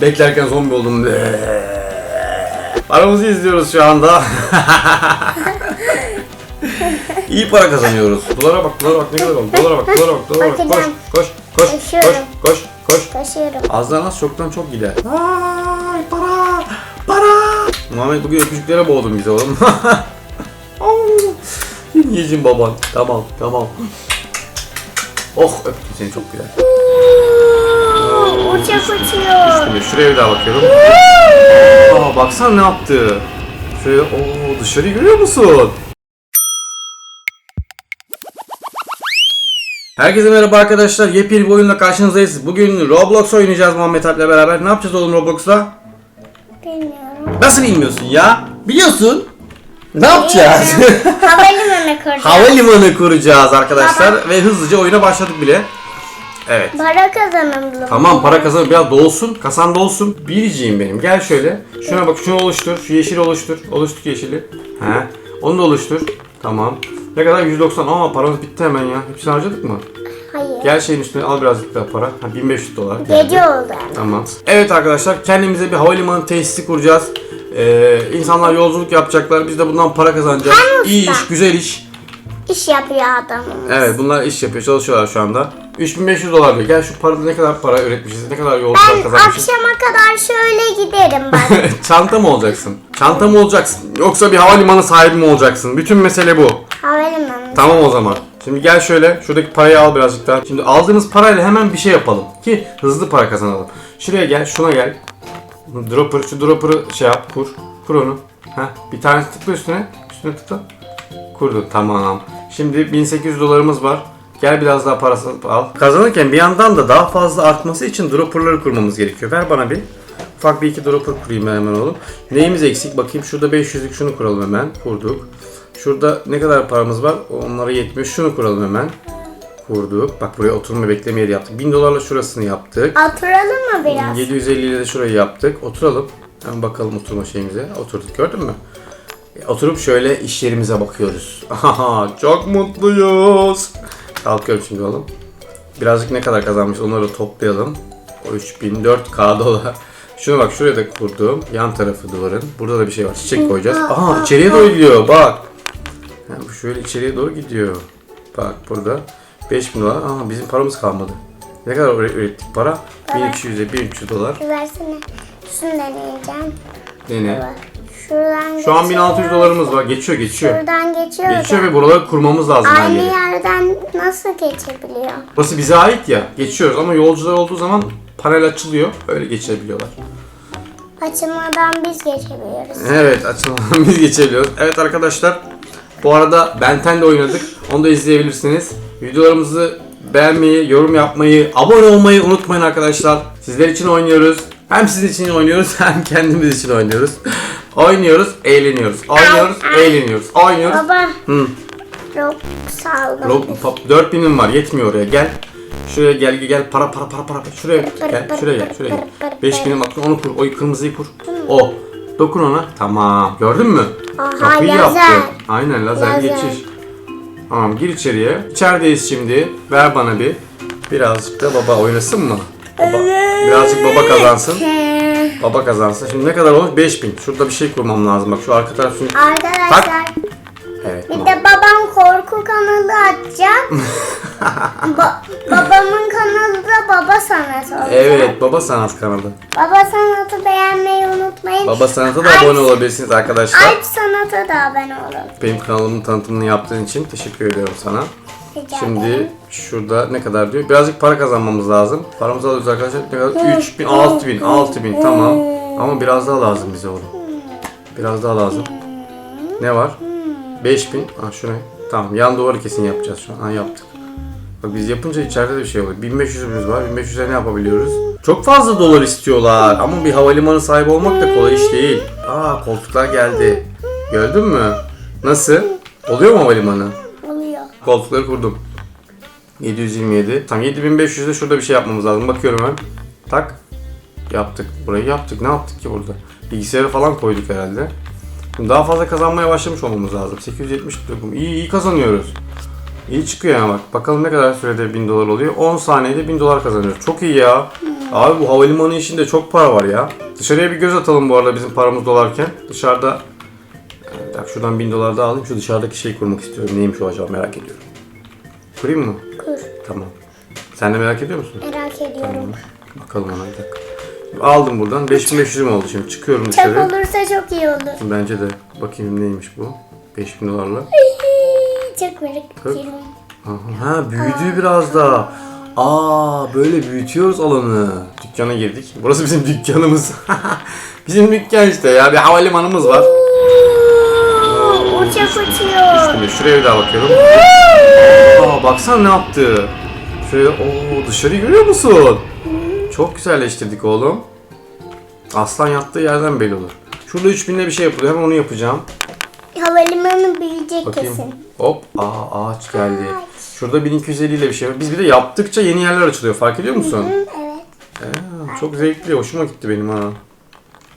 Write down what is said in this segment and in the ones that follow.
Beklerken zombi oldum. Paramızı izliyoruz şu anda. İyi para kazanıyoruz. Dolara bak, dolara bak ne kadar oldu. Dolara bak, dolara bak, dolara bak. Koş, koş, koş, koş, Koşuyorum. koş, koş. Taşıyorum. Azdan az çoktan çok gider. Ay para, para. Muhammed bugün öpücüklere boğdun bize oğlum. Yiyeceğim baban. Tamam, tamam. Oh öptüm seni çok güzel. Uçak uçuyor. Şimdi şuraya bir daha bakıyorum. Aa baksana ne yaptı. Şöyle o dışarıyı görüyor musun? Herkese merhaba arkadaşlar. Yepyeni bir oyunla karşınızdayız. Bugün Roblox oynayacağız Muhammed Alp'le beraber. Ne yapacağız oğlum Roblox'ta? Bilmiyorum. Nasıl bilmiyorsun ya? Biliyorsun. Ne yapacağız? Havalimanı kuracağım. Havalimanı kuracağız arkadaşlar ve hızlıca oyuna başladık bile. Evet. Para kazanalım. Tamam para kazan biraz dolsun. Kasan dolsun. Biriciğim benim. Gel şöyle. Şuna bak şunu oluştur. Şu yeşili oluştur. Oluştur yeşili. He. Onu da oluştur. Tamam. Ne kadar? 190. Aa paramız bitti hemen ya. Hepsini harcadık mı? Hayır. Gel şeyin üstüne al birazcık daha para. Ha, 1500 dolar. Gece oldu. Tamam. Evet arkadaşlar kendimize bir havalimanı tesisi kuracağız. Ee, insanlar yolculuk yapacaklar. Biz de bundan para kazanacağız. Hem İyi usta. iş, güzel iş. İş yapıyor adamımız. Evet bunlar iş yapıyor, çalışıyorlar şu anda. 3500 dolar diyor. Gel şu parada ne kadar para üretmişiz, ne kadar yolculuk Ben kazanmışız. akşama kadar şöyle giderim ben. Çanta mı olacaksın? Çanta mı olacaksın? Yoksa bir havalimanı sahibi mi olacaksın? Bütün mesele bu. Havalimanı. Tamam o zaman. Şimdi gel şöyle, şuradaki parayı al birazcık daha. Şimdi aldığımız parayla hemen bir şey yapalım. Ki hızlı para kazanalım. Şuraya gel, şuna gel. Dropper, şu dropper'ı şey yap, kur. Kur onu. Heh, bir tane tıkla üstüne. Üstüne tıkla. Kurdu, tamam. Şimdi 1800 dolarımız var. Gel biraz daha parası al. Kazanırken bir yandan da daha fazla artması için dropper'ları kurmamız gerekiyor. Ver bana bir. Ufak bir iki dropper kurayım ben hemen oğlum. Neyimiz eksik? Bakayım şurada 500'lük şunu kuralım hemen. Kurduk. Şurada ne kadar paramız var? Onlara yetmiyor. Şunu kuralım hemen. Kurduk. Bak buraya oturma bekleme yeri yaptık. 1000 dolarla şurasını yaptık. Oturalım mı biraz? 750 ile de şurayı yaptık. Oturalım. Hemen bakalım oturma şeyimize. Oturduk gördün mü? E, Oturup şöyle iş yerimize bakıyoruz. Aha, çok mutluyuz. Kalkıyorum şimdi oğlum. Birazcık ne kadar kazanmış onları toplayalım. O 3004K dolar. Şuna bak şuraya da kurdum. Yan tarafı duvarın. Burada da bir şey var. Çiçek koyacağız. Aha içeriye doğru gidiyor bak. Bu şöyle içeriye doğru gidiyor. Bak burada 5000 dolar. Aha bizim paramız kalmadı. Ne kadar üre- ürettik para? 1200'e 1300 dolar. Versene. Şunu deneyeceğim. Dene. Bak. Şuradan Şu an geçiyor. 1600 dolarımız var. Geçiyor geçiyor. Şuradan geçiyor Geçiyor da. ve buraları kurmamız lazım Aynı yerden nasıl geçebiliyor? Burası bize ait ya. Geçiyoruz ama yolcular olduğu zaman panel açılıyor. Öyle geçebiliyorlar. Açılmadan biz geçebiliyoruz. Evet açılmadan biz geçebiliyoruz. Evet arkadaşlar. Bu arada Benten de oynadık. Onu da izleyebilirsiniz. Videolarımızı beğenmeyi, yorum yapmayı, abone olmayı unutmayın arkadaşlar. Sizler için oynuyoruz. Hem sizin için oynuyoruz hem kendimiz için oynuyoruz. Oynuyoruz, eğleniyoruz. Oynuyoruz, eğleniyoruz. Oynuyoruz. Baba. Hı. Rob saldım. Rob, pop, 4000'im var yetmiyor oraya gel. Şuraya gel gel gel para para para para şuraya gel şuraya gel şuraya gel. 5000'im bak onu kur o kırmızıyı kur. O dokun ona tamam gördün mü? Aha, Kapıyı lazer. yaptı. Aynen lazer, Lazer. geçiş. Tamam gir içeriye. İçerideyiz şimdi. Ver bana bir. Birazcık da baba oynasın mı? Baba, birazcık baba kazansın. Baba kazansın. Şimdi ne kadar olmuş? 5000. Şurada bir şey kurmam lazım. Bak şu arka tarafını. Arkadaşlar Evet. bir de babam korku kanalı açacak. Ba- babamın kanalı da baba sanatı olacak. Evet baba sanat kanalı. Baba sanatı beğenmeyi unutmayın. Baba sanata da Alp- abone olabilirsiniz arkadaşlar. Alp sanata da abone olun. Benim kanalımın tanıtımını yaptığın için teşekkür ediyorum sana. Rica Şimdi ederim. şurada ne kadar diyor? Birazcık para kazanmamız lazım. Paramızı alıyoruz arkadaşlar. Ne kadar? 3000, 6000, 6000 tamam. Ama biraz daha lazım bize oğlum. Biraz daha lazım. Ne var? 5000. Ha şuna. Tamam yan duvarı kesin yapacağız şu an. Ha yaptık. Bak biz yapınca içeride de bir şey oluyor. 1500'ümüz var. 1500'e ne yapabiliyoruz? Çok fazla dolar istiyorlar. Ama bir havalimanı sahibi olmak da kolay iş değil. Aa koltuklar geldi. Gördün mü? Nasıl? Oluyor mu havalimanı? Koltukları kurdum. 727. Tamam 7500'de şurada bir şey yapmamız lazım. Bakıyorum ben. Tak. Yaptık. Burayı yaptık. Ne yaptık ki burada? Bilgisayarı falan koyduk herhalde. Şimdi daha fazla kazanmaya başlamış olmamız lazım. 870 dolar. İyi iyi kazanıyoruz. İyi çıkıyor yani bak. Bakalım ne kadar sürede 1000 dolar oluyor. 10 saniyede 1000 dolar kazanıyoruz. Çok iyi ya. Abi bu havalimanı işinde çok para var ya. Dışarıya bir göz atalım bu arada bizim paramız dolarken. Dışarıda dakika şuradan 1000 dolar daha alayım. Şu dışarıdaki şeyi kurmak istiyorum. Neymiş o acaba merak ediyorum. Kurayım mı? Kur. Tamam. Sen de merak ediyor musun? Merak ediyorum. Bakalım ona bir dakika. Aldım buradan. 5500 oldu şimdi. Çıkıyorum Çöp dışarı. olursa çok iyi olur. Bence de. Bakayım neymiş bu. 5000 dolarla. Çok merak ediyorum. Aha, ha büyüdü biraz da. Aa böyle büyütüyoruz alanı. Dükkana girdik. Burası bizim dükkanımız. bizim dükkan işte ya. Bir havalimanımız var. Oo, Uçak uçuyor. Şimdi şuraya bir daha bakıyorum. Aa baksana ne yaptı. Şuraya o dışarıyı görüyor musun? Çok güzelleştirdik oğlum. Aslan yattığı yerden belli olur. Şurada 3000'de bir şey yapılıyor. Hemen onu yapacağım. Havalimanı büyüyecek Bakayım. kesin. Hop. Aa ağaç geldi. Şurada 1250 ile bir şey. Biz bir de yaptıkça yeni yerler açılıyor. Fark ediyor musun? Hı, evet. Ee, çok zevkli. Hoşuma gitti benim ha.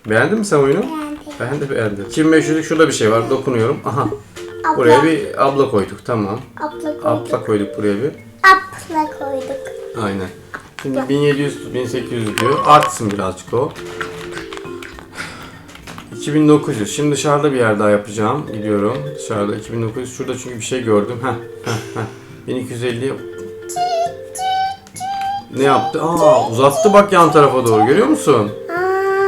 Beğendin mi sen oyunu? Beğendim. Ben de beğendim. 2500'lük şurada bir şey var. Dokunuyorum. Aha. Abla, Buraya bir abla koyduk. Tamam. abla koyduk. Abla koyduk buraya bir. Abla koyduk. Aynen. Şimdi 1700, 1800 diyor. Artsın birazcık o. 2900. Şimdi dışarıda bir yer daha yapacağım. Gidiyorum. Dışarıda 2900. Şurada çünkü bir şey gördüm. Heh, heh, heh. 1250. Ne yaptı? Aa uzattı bak yan tarafa doğru. Görüyor musun?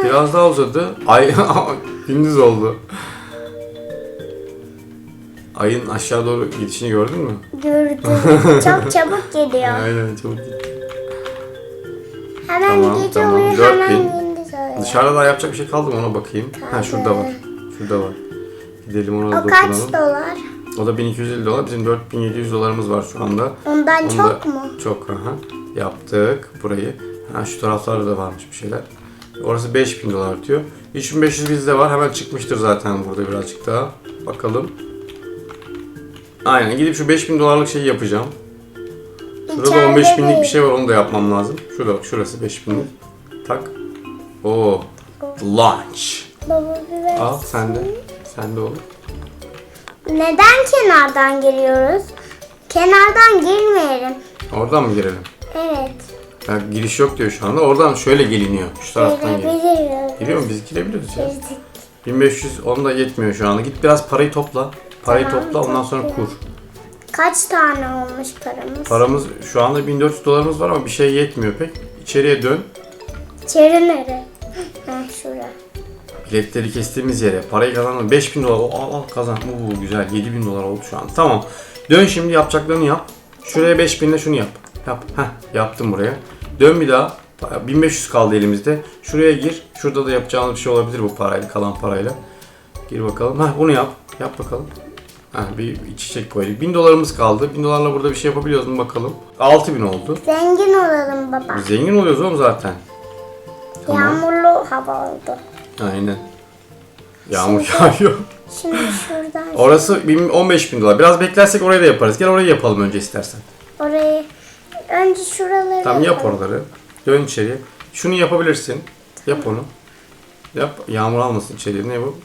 Biraz daha uzadı. Ay gündüz oldu. Ayın aşağı doğru gidişini gördün mü? gördüm. çok çabuk geliyor. Aynen gitti. Hemen Tamam, gece tamam. oluyor, Dört hemen bin. gündüz oluyor. Dışarıda daha yapacak bir şey kaldı mı ona bakayım. Ha şurada var. Şurada var. Gidelim ona da O kaç dokunalım. dolar? O da 1250 dolar. Bizim 4700 dolarımız var şu anda. Ondan Onu çok mu? Çok aha. Yaptık burayı. Ha şu taraflarda da varmış bir şeyler. Orası 5000 dolar diyor. 3500 bizde var. Hemen çıkmıştır zaten burada birazcık daha. Bakalım. Aynen gidip şu 5000 dolarlık şeyi yapacağım. Şurada da 15 binlik bir şey var onu da yapmam lazım. Şurada bak şurası 5 binlik. Tak. Oo. Launch. Baba bir. Al sen de. Sen de olur. Neden kenardan giriyoruz? Kenardan girmeyelim. Oradan mı girelim? Evet. Ya giriş yok diyor şu anda. Oradan şöyle geliniyor. Şu taraftan geliyor. Girebiliyoruz. Giriyor mu? Biz girebiliriz ya. Girdik. 1500 onu da yetmiyor şu anda. Git biraz parayı topla. Parayı Tamam, topla ondan sonra kur. Kaç tane olmuş paramız? Paramız şu anda 1400 dolarımız var ama bir şey yetmiyor pek. İçeriye dön. İçeri nere? Heh şura. Biletleri kestiğimiz yere parayı kazandın 5000 dolar O, al al kazan. Oo güzel 7000 dolar oldu şu an. Tamam. Dön şimdi yapacaklarını yap. Şuraya 5000 ile şunu yap. Yap. Heh yaptım buraya. Dön bir daha. 1500 kaldı elimizde. Şuraya gir. Şurada da yapacağımız bir şey olabilir bu parayla kalan parayla. Gir bakalım. Heh bunu yap. Yap bakalım. Ha, bir çiçek koyduk. 1000 dolarımız kaldı. 1000 dolarla burada bir şey yapabiliyoruz mu bakalım. 6000 oldu. Zengin olalım baba. Zengin oluyoruz oğlum zaten. Tamam. Yağmurlu hava oldu. Aynen. Yağmur yağıyor. Şimdi şuradan Orası 15 bin dolar. Biraz beklersek orayı da yaparız. Gel orayı yapalım önce istersen. orayı önce şuraları Tamam yap yapalım. oraları. Dön içeriye. Şunu yapabilirsin. Yap onu. Yap. Yağmur almasın içeriye. Ne bu?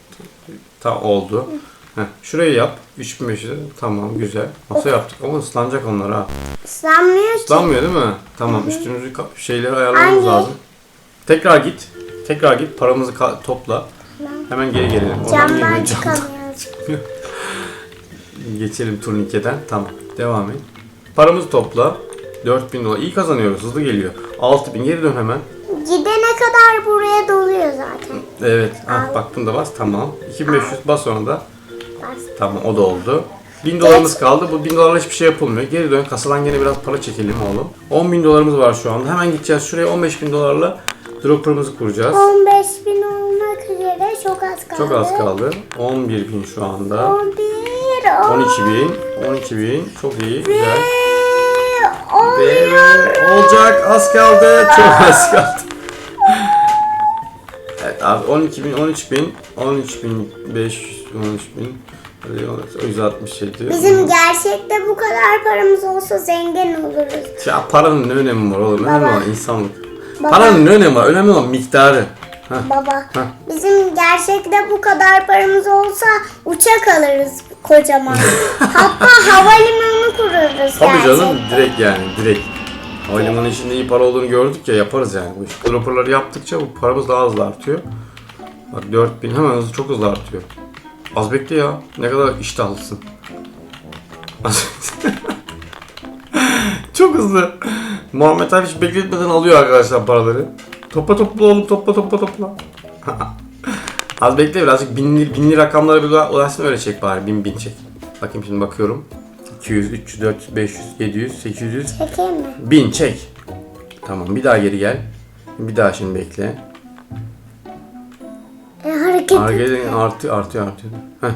Tamam oldu. Heh, şurayı yap. 3500 Tamam güzel. Masa yaptık ama ıslanacak onlar ha. Islanmıyor ki. Islanmıyor değil mi? Tamam üstümüzü ka- şeyleri ayarlamamız Anne. lazım. Tekrar git. Tekrar git. Paramızı topla. Hemen geri gelelim. Oradan Camdan çıkamıyoruz. Geçelim turnikeden. Tamam. Devam et. Paramızı topla. 4000 dolar. İyi kazanıyoruz. Hızlı geliyor. 6000 geri dön hemen. Gidene kadar buraya doluyor zaten. Evet. Ah, bak bunda bas. Tamam. 2500 bas onu da. Tamam o da oldu. 1000 dolarımız kaldı. Bu 1000 dolarla hiçbir şey yapılmıyor. Geri dön. Kasadan gene biraz para çekelim oğlum. 10 bin dolarımız var şu anda. Hemen gideceğiz şuraya 15 bin dolarla dropper'ımızı kuracağız. 15 bin olmak üzere çok az kaldı. Çok az kaldı. 11 bin şu anda. 11, 12 bin. 12 bin. Çok iyi. Güzel. 10. Ve olacak az kaldı. Çok az kaldı. Evet abi 12 bin, 13 bin, 13 bin 500, 13 bin, 167. Bizim gerçekte bu kadar paramız olsa zengin oluruz. Ya paranın ne önemi var oğlum? Önemli Baba. olan insanlık. Baba. Paranın ne önemi var? Önemli olan miktarı. Heh. Baba, Heh. bizim gerçekte bu kadar paramız olsa uçak alırız kocaman. Hatta havalimanı kurarız Tabii canım gerçekte. direkt yani direkt. Havalimanı içinde iyi para olduğunu gördük ya yaparız yani bu. Dropperları yaptıkça bu paramız daha hızlı artıyor. Bak 4000 hemen hızlı çok hızlı artıyor. Az bekle ya. Ne kadar iştahlısın. Çok hızlı. Muhammed abi hiç bekletmeden alıyor arkadaşlar paraları. Topla topla oğlum topla topla topla. Az bekle birazcık binli, binli rakamlara bir ulaşsın öyle çek bari. Bin bin çek. Bakayım şimdi bakıyorum. 200, 300, 400, 500, 700, 800, Çekeyim mi? 1000 çek. Tamam bir daha geri gel. Bir daha şimdi bekle. Hareket Hareket artıyor artıyor artıyor. Heh.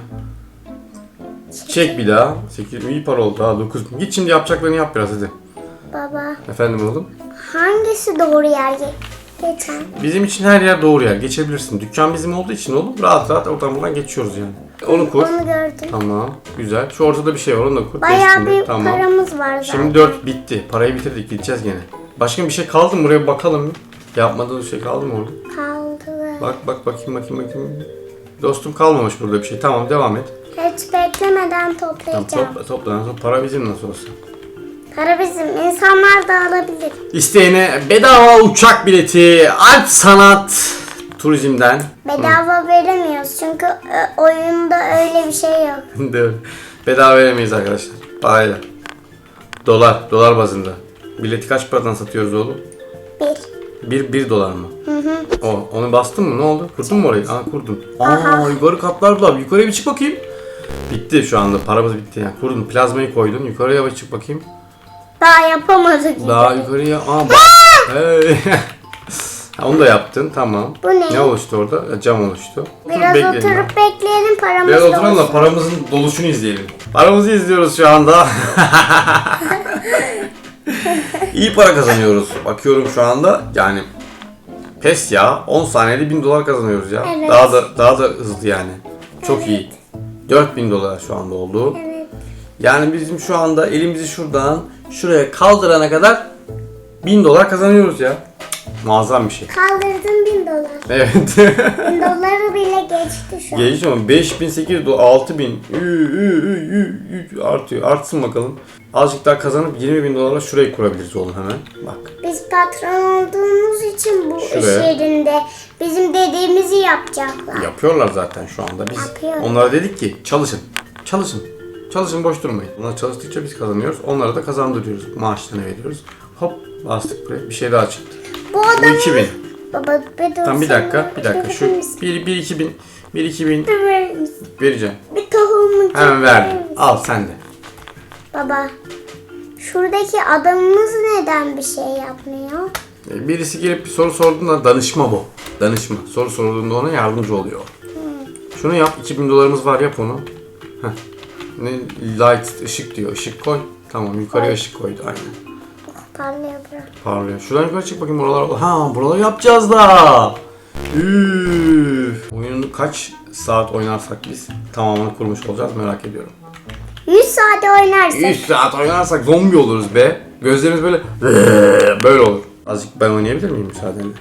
Çek bir daha. 8 iyi para oldu ha 9. Git şimdi yapacaklarını yap biraz hadi. Baba Efendim oğlum. hangisi doğru yer ge- geçen? Bizim için her yer doğru yer. Geçebilirsin. Dükkan bizim olduğu için oğlum rahat rahat oradan buradan geçiyoruz yani. Onu kur. Onu gördüm. Tamam. Güzel. Şu ortada bir şey var onu da kur. Bayağı de. bir paramız var zaten. Şimdi 4 bitti. Parayı bitirdik. Gideceğiz gene. Başka bir şey kaldı mı? Buraya bakalım. Yapmadığın şey kaldı mı orada? Kaldı. Bak bak bakayım bakayım bakayım. Dostum kalmamış burada bir şey. Tamam devam et. Hiç beklemeden Tamam toplayacağım. topla topla. Sonra Para bizim nasıl olsa. Para bizim. insanlar da alabilir. İsteyene bedava uçak bileti Alp Sanat Turizm'den. Bedava veremiyoruz çünkü e, oyunda öyle bir şey yok. Değil bedava veremeyiz arkadaşlar. Parayla. Dolar. Dolar bazında. Bileti kaç paradan satıyoruz oğlum? Bir. 1 1 dolar mı? Hı hı. O, onu bastın mı? Ne oldu? Kurdun mu orayı? Aa kurdun. Aa yukarı katlar da. Yukarıya bir çık bakayım. Bitti şu anda. Paramız bitti yani. Kurdun. Plazmayı koydun. Yukarıya bir çık bakayım. Daha yapamadık. Daha yukarıya. Aa bak. Hey. Onu da yaptın. Tamam. Bu ne? Ne oluştu orada? Ya, Cam oluştu. Biraz bekleyelim oturup bekleyelim paramız Biraz oturalım da paramızın doluşunu izleyelim. Paramızı izliyoruz şu anda. İyi para kazanıyoruz. Bakıyorum şu anda yani pes ya 10 saniyede 1000 dolar kazanıyoruz ya. Evet. Daha da daha da hızlı yani. Çok iyi. 4000 dolar şu anda oldu. Evet. Yani bizim şu anda elimizi şuradan şuraya kaldırana kadar 1000 dolar kazanıyoruz ya. Muazzam bir şey. Kaldırdım bin dolar. Evet. Bin doları bile geçti şu an. Geçti ama 5800 dolar 6000 ü, ü, ü, ü, artıyor. Artsın bakalım. Azıcık daha kazanıp 20 bin dolarla şurayı kurabiliriz oğlum hemen. Bak. Biz patron olduğumuz için bu Şuraya. iş yerinde bizim dediğimizi yapacaklar. Yapıyorlar zaten şu anda. Biz Yapıyorlar. onlara dedik ki çalışın. Çalışın. Çalışın boş durmayın. Onlar çalıştıkça biz kazanıyoruz. Onlara da kazandırıyoruz. Maaşlarını veriyoruz. Hop bastık buraya. Bir şey daha çıktı. Bu Bu adam 2000. Baba bir Tamam bir dakika. Bir dakika. Şu verir misin? 1 1 2000 1 2000 Bir verir misin? vereceğim. Bir tohumu Hemen verdim. Al sen de. Baba şuradaki adamımız neden bir şey yapmıyor? E, Birisi gelip bir soru sorduğunda danışma bu. Danışma. Soru sorduğunda ona yardımcı oluyor. Şunu yap. 2000 dolarımız var yap onu. Heh. Ne light ışık diyor. Işık koy. Tamam yukarıya ışık koydu aynen. Parlıyor bırak. Parlıyor. Şuradan yukarı çık bakayım buralar. Ha buraları yapacağız da. Üf. Oyunu kaç saat oynarsak biz tamamını kurmuş olacağız merak ediyorum. 100 saat oynarsak 100 saat oynarsak zombi oluruz be. Gözlerimiz böyle böyle olur. Azıcık ben oynayabilir miyim müsaadenle?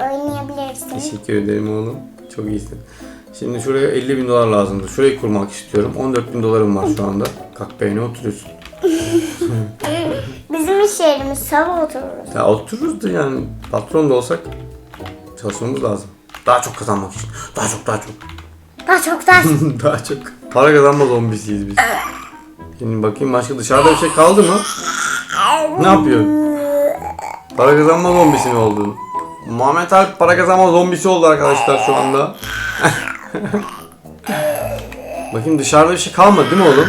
oynayabilirsin. Teşekkür ederim oğlum. Çok iyisin. Şimdi şuraya 50 bin dolar lazımdı. Şurayı kurmak istiyorum. 14 bin dolarım var şu anda. Kalk beyne oturuyorsun. Bizim iş yerimiz sabah otururuz. Ya otururuz da yani patron da olsak çalışmamız lazım. Daha çok kazanmak için. Daha çok daha çok. Daha çok ders. daha çok. Para kazanma zombisiyiz biz. Şimdi bakayım başka dışarıda bir şey kaldı mı? Ne yapıyor? Para kazanma zombisi mi oldun? Muhammed Alp para kazanma zombisi oldu arkadaşlar şu anda. Bakayım dışarıda bir şey kalmadı değil mi oğlum?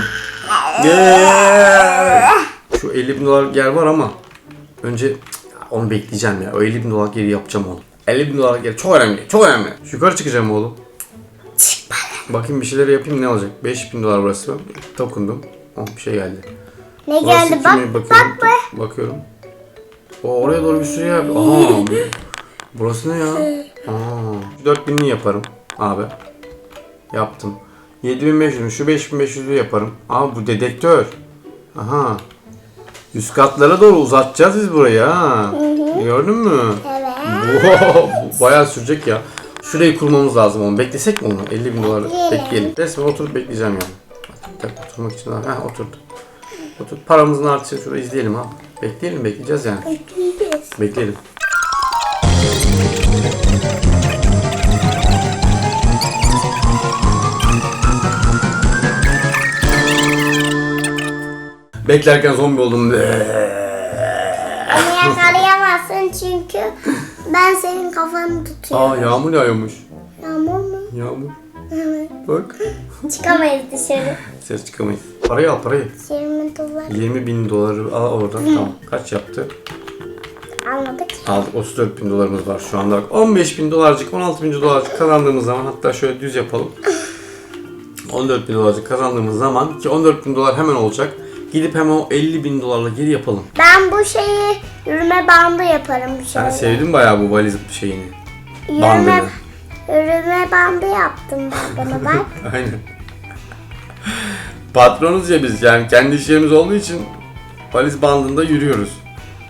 Şu 50 bin dolar yer var ama önce onu bekleyeceğim ya. O 50 bin dolar yeri yapacağım oğlum. 50 bin dolar yer çok önemli. Çok önemli. Şu Yukarı çıkacağım oğlum. Bakayım bir şeyler yapayım ne olacak? 5 bin dolar burası. Dokundum. Oh bir şey geldi. Ne Burası geldi bak kimi? bak Bakıyorum. be. Bakıyorum. O oraya doğru bir sürü yer. Aha. bu- Burası ne ya? Aa. 4000'li yaparım abi. Yaptım. 7500'ü şu 5500'ü yaparım. Aa bu dedektör. Aha. Üst katlara doğru uzatacağız biz burayı ha. Gördün mü? Evet. Wow, bu bayağı sürecek ya. Şurayı kurmamız lazım onu. Beklesek mi onu? 50 bin dolar Bekleyelim. Resmen oturup bekleyeceğim yani. Bak, oturmak için. Ha oturdu. Otur. Paramızın artışı şurada izleyelim ha. Bekleyelim bekleyeceğiz yani. Bekleyeceğiz. Bekleyelim. Beklerken zombi oldum. Beni yakalayamazsın çünkü ben senin kafanı tutuyorum. Aa yağmur yağıyormuş. Yağmur mu? Yağmur. Evet. Bak. Çıkamayız dışarı. Ses çıkamayız. Parayı al parayı. 20 dolar 20 bin doları al oradan. Tamam. Kaç yaptı? almadık. Aldık 34 bin dolarımız var şu anda. Bak 15 bin dolarcık 16 bin dolarcık kazandığımız zaman hatta şöyle düz yapalım. 14 bin dolarcık kazandığımız zaman ki 14 bin dolar hemen olacak. Gidip hemen o 50 bin dolarla geri yapalım. Ben bu şeyi yürüme bandı yaparım Sen şöyle. sevdin bayağı bu valiz şeyini. Yürüme, bandını. yürüme bandı yaptım ben bana bak. Aynen. Patronuz ya biz yani kendi iş yerimiz olduğu için valiz bandında yürüyoruz.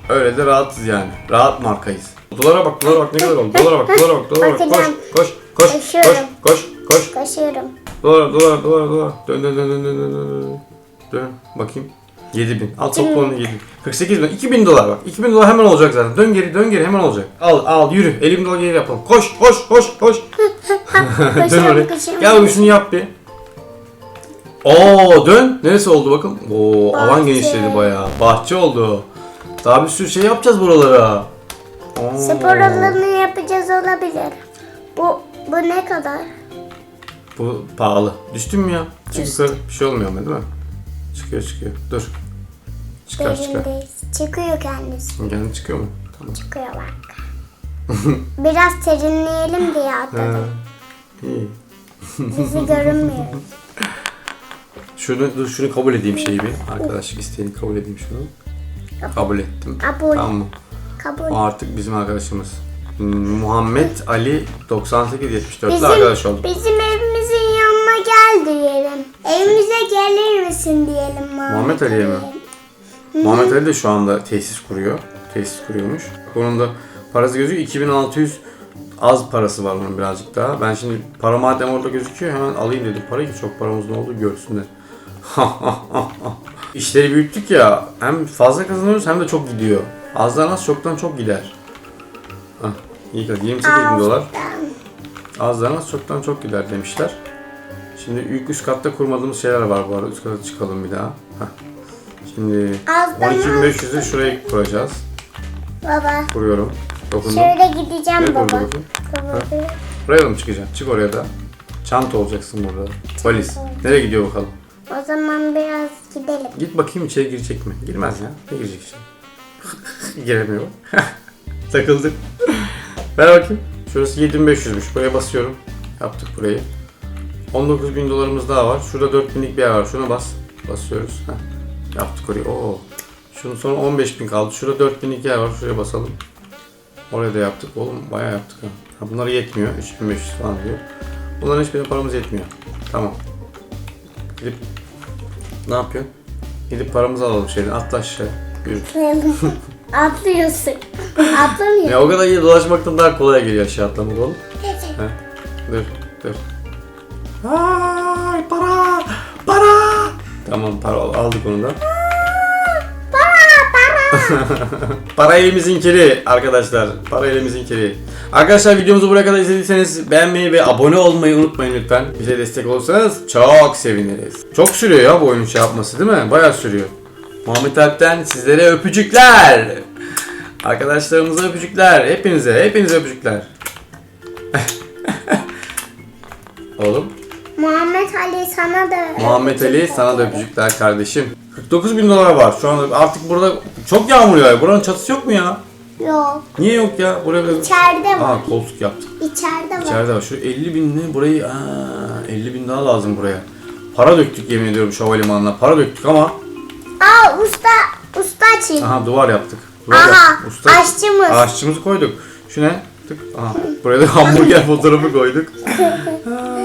Öyle de rahatız yani. Rahat markayız. Dolara bak, dolara bak ne kadar oldu. Dolara bak, dolara bak, dolara bak. Koş, Bakacağım. koş, koş, koş, Koşuyorum. koş, koş. Kaşıyorum. Dolar, dolar, dolar, dolar. Dön, dön, dön, dön, dön, dön, dön, dön. Bakayım. 7000. Al topla onu 7000. 48 bin. 2000 dolar bak. 2000 dolar hemen olacak zaten. Dön geri, dön geri hemen olacak. Al, al, yürü. 50 bin dolar geri yapalım. Koş, koş, koş, koş. dön oraya. Gel bakayım şunu yap bir. Oo dön. Neresi oldu bakın. Oo alan Bahçe. genişledi bayağı. Bahçe oldu. Daha bir sürü şey yapacağız buralara. Oo. Spor alanı yapacağız olabilir. Bu bu ne kadar? Bu pahalı. Düştün mü ya? Çık yukarı. Bir şey olmuyor ama değil mi? Çıkıyor çıkıyor. Dur. Çıkar çıkar. Derindeyiz. Çıkıyor kendisi. Kendi çıkıyor mu? Tamam. Çıkıyor bak. Biraz serinleyelim diye Ha, atladım. iyi. Bizi görünmüyor. Şunu, dur şunu kabul edeyim şeyi bir. Arkadaşlık isteğini kabul edeyim şunu. Kabul ettim. Kabul. Tamam mı? Kabul. O artık bizim arkadaşımız. Hmm, Muhammed Ali 9874'lü Bizim, arkadaş olduk. bizim evimizin yanına gel diyelim. Evimize gelir misin diyelim Muhammed, Muhammed Ali'ye mi? Muhammed Ali de şu anda tesis kuruyor. Tesis kuruyormuş. Onun da parası gözüküyor. 2600 az parası var onun birazcık daha. Ben şimdi para madem orada gözüküyor hemen alayım dedim parayı ki çok paramız ne olduğu görsünler. İşleri büyüttük ya hem fazla kazanıyoruz hem de çok gidiyor. Azdan az çoktan çok gider. Hah, iyi kadar 28 bin dolar. Azdan az çoktan çok gider demişler. Şimdi ilk üst katta kurmadığımız şeyler var bu arada. Üst kata çıkalım bir daha. Heh. Şimdi Azdan 12500'ü şuraya kuracağız. Baba. Kuruyorum. Dokundum. Şöyle gideceğim Nereye baba. Baba. Buraya da mı çıkacaksın? Çık oraya da. Çanta olacaksın burada. Valiz. Nereye gidiyor bakalım? O zaman biraz gidelim. Git bakayım içeri girecek mi? Girmez ya. Ne girecek içeri? Giremiyor. Takıldık. Ver bakayım. Şurası 7500'müş. Buraya basıyorum. Yaptık burayı. 19 bin dolarımız daha var. Şurada 4000'lik bir yer var. Şuna bas. Basıyoruz. Heh. Yaptık orayı. Oo. Şunun sonra 15 bin kaldı. Şurada 4000'lik yer var. Şuraya basalım. Oraya da yaptık. Oğlum bayağı yaptık ha. ha bunlara yetmiyor. 3500 falan diyor. Bunların hiçbirine paramız yetmiyor. Tamam. Gidip ne yapıyorsun? Gidip paramızı alalım şeyden. Atla aşağı. Yürü. Atlıyorsun. Atlamıyor. Ya o kadar iyi dolaşmaktan daha kolay geliyor aşağı atlamak oğlum. He. Dur, dur. Ay para, para. Tamam para al- aldık onu da. para elimizin kiri arkadaşlar. Para elimizin kiri. Arkadaşlar videomuzu buraya kadar izlediyseniz beğenmeyi ve abone olmayı unutmayın lütfen. Bize destek olursanız çok seviniriz. Çok sürüyor ya bu oyunun şey yapması değil mi? Bayağı sürüyor. Muhammed Alp'ten sizlere öpücükler. Arkadaşlarımıza öpücükler. Hepinize, hepinize öpücükler. Oğlum. Muhammed Ali sana da Muhammed Ali sana da öpücükler kardeşim. 49 bin dolar var şu anda. Artık burada çok yağmur yağıyor. Buranın çatısı yok mu ya? Yok. Niye yok ya? Buraya böyle... İçeride var. Aa koltuk yaptık. İçeride var. İçeride var. Şu 50 binli burayı... Aa, 50 bin daha lazım buraya. Para döktük yemin ediyorum şu havalimanına. Para döktük ama... Aa usta usta çift. Aha duvar yaptık. Duvar Aha, yaptık. aşçımız. Aşçımızı koyduk. Şu ne? Tık. Aha. Buraya da hamburger fotoğrafı koyduk.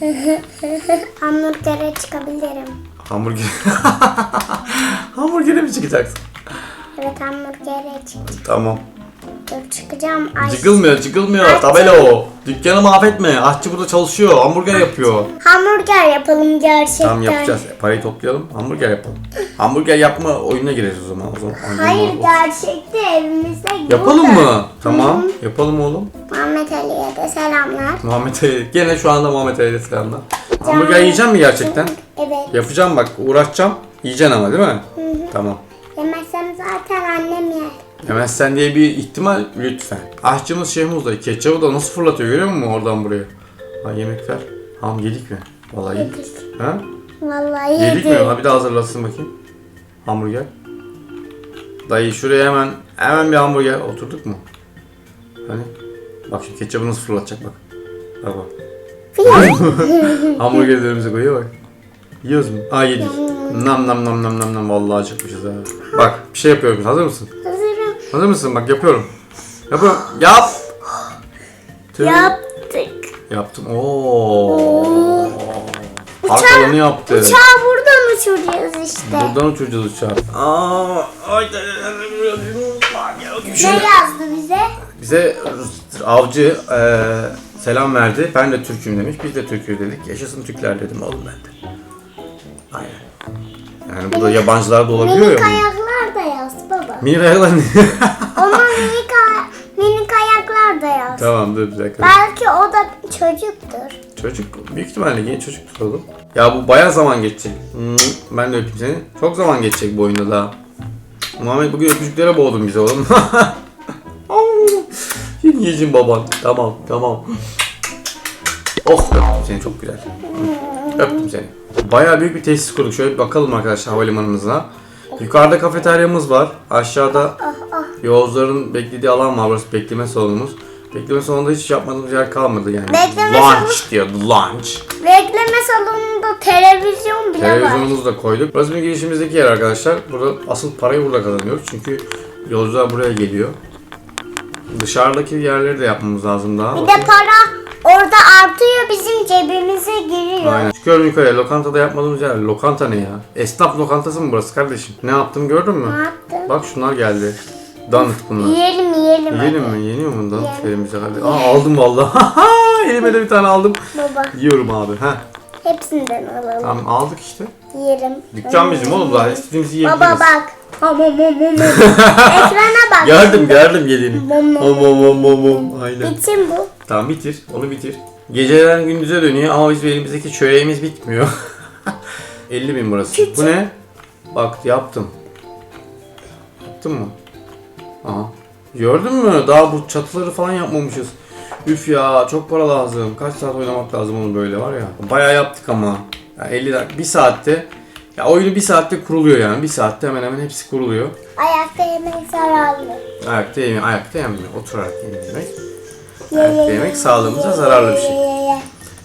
Hamburger'e çıkabilirim. Hamburger. Hamburger'e mi çıkacaksın? Evet hamburger'e çık. Tamam. Dur çıkacağım. Ay. Çıkılmıyor çıkılmıyor. Tabela o. Dükkanı mahvetme. Aşçı burada çalışıyor. Hamburger yapıyor. Hamburger yapalım gerçekten. Tamam yapacağız. Parayı toplayalım. Hamburger yapalım. Hamburger yapma oyununa gireriz o zaman. O zaman Hayır gerçekte evimizde Yapalım burada. mı? Tamam. Yapalım oğlum. Muhammed Ali'ye de selamlar. Muhammed Ali. Gene şu anda Muhammed Ali'ye selamlar. Hamburger yiyecek mi gerçekten? Evet. Yapacağım bak uğraşacağım. Yiyeceksin ama değil mi? Tamam. Yemezsem zaten annem yer. Yemezsen diye bir ihtimal lütfen. Aşçımız Şehmuz da ketçabı da nasıl fırlatıyor görüyor musun oradan buraya? Ha yemekler. Ham yedik mi? Vallahi yedik. Yedik. Ha? Vallahi Yedik mi? yedim. Ha bir daha hazırlasın bakayım. Hamburger. Dayı şuraya hemen hemen bir hamburger oturduk mu? Hani? Bak şimdi ketçabı nasıl fırlatacak bak. Bak bak. Hamburgeri önümüze koyuyor bak. Yiyoruz mu? Aa yedik. Nam nam nam nam nam nam vallahi acıkmışız ha. Bak bir şey yapıyorum. Hazır mısın? Hazırım. Hazır mısın? Bak yapıyorum. Yapıyorum. Yap. Tüh. Yaptık. Yaptım. Oo. Arkalarını yaptı. Uçağı buradan uçuracağız işte. Buradan uçuracağız uçağı. Aa, ay, Ne yazdı bize? Bize avcı e, selam verdi. Ben de Türk'üm demiş. Biz de Türk'üz dedik. Yaşasın Türkler dedim oğlum ben de. Aynen. Yani bu da yabancılar da olabiliyor Minik ya. ayaklar da yaz baba. Mini ayaklar ne? Ona minik, ay- minik ayaklar da yaz. tamam dur bir dakika. Belki o da çocuktur. Çocuk büyük ihtimalle yeni çocuktur oğlum. Ya bu bayağı zaman geçecek. Hmm, ben de öpeyim seni. Çok zaman geçecek bu oyunda daha. Muhammed bugün öpücüklere boğdun bize oğlum. Şimdi yiyeceğim baban. Tamam tamam. Oh öptüm seni çok güzel. Öptüm seni. Bayağı büyük bir tesis kurduk. Şöyle bir bakalım arkadaşlar havalimanımıza. Yukarıda kafeteryamız var. Aşağıda Yolcuların beklediği alan var. Burası bekleme salonumuz. Bekleme salonunda hiç yapmadığımız yer kalmadı yani. Bekleme lunch diyor. Lunch. Bekleme salonunda televizyon bile var. Televizyonumuzu da koyduk. Burası bir girişimizdeki yer arkadaşlar. Burada asıl parayı burada kazanıyoruz. Çünkü yolcular buraya geliyor. Dışarıdaki yerleri de yapmamız lazım daha. Bir de Bakın. para orada artıyor bizim cebimize giriyor. Aynen. Çıkıyorum yukarıya. Lokantada yapmadığımız yer. Lokanta ne ya? Esnaf lokantası mı burası kardeşim? Ne yaptım gördün mü? Ne yaptın? Bak şunlar geldi. Donut bunlar. Yiyelim yiyelim. Yiyelim mi? Yeniyor mu donut? Elimize hadi. Aa aldım vallahi. Elime de bir tane aldım. Baba Yiyorum abi. Heh. hepsinden alalım. Tamam aldık işte. Yiyelim. Dükkan bizim oğlum daha istediğimizi yiyebiliriz. Baba bak. Hom hom hom. Ekrana bak. Gördüm gördüm gelin. Mom, mom. Om om om om om. Aynen. Bitsin bu. Tamam bitir. Onu bitir. Geceden gündüze dönüyor ama bizim elimizdeki çöreğimiz bitmiyor. 50 bin burası. Bu ne? Bak yaptım. Yaptın mı? Aha. Gördün mü? Daha bu çatıları falan yapmamışız. Üf ya çok para lazım. Kaç saat oynamak lazım onu böyle var ya. Bayağı yaptık ama. Ya 50 dakika, bir saatte. Ya oyunu bir saatte kuruluyor yani. Bir saatte hemen hemen hepsi kuruluyor. Ayakta yemek zararlı. Ayakta yemeği, ayakta yenmiyor. Oturarak yemek. Ye, yemek ye, sağlığımıza zararlı bir şey.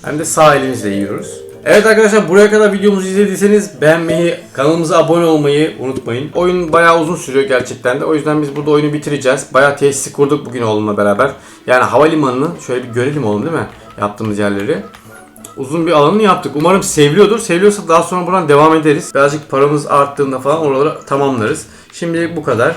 Hem de sağ elimizle yiyoruz. Evet arkadaşlar buraya kadar videomuzu izlediyseniz beğenmeyi, kanalımıza abone olmayı unutmayın. Oyun bayağı uzun sürüyor gerçekten de. O yüzden biz burada oyunu bitireceğiz. Bayağı tesisi kurduk bugün oğlumla beraber. Yani havalimanını şöyle bir görelim oğlum değil mi? Yaptığımız yerleri. Uzun bir alanını yaptık. Umarım seviliyordur. Seviliyorsa daha sonra buradan devam ederiz. Birazcık paramız arttığında falan oraları tamamlarız. Şimdilik bu kadar.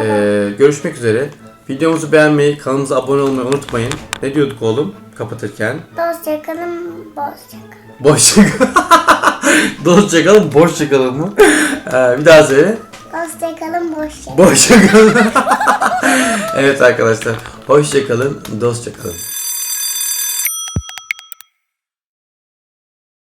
Ee, görüşmek üzere. Videomuzu beğenmeyi, kanalımıza abone olmayı unutmayın. Ne diyorduk oğlum kapatırken? Dostça kalın, boşça kalın. Boş Dost çakalım, boş çakalım mı? Ee, bir daha söyle. Dostça kalın, boşça kalın. Boş çakalım. evet arkadaşlar. Hoşça kalın, dostça kalın.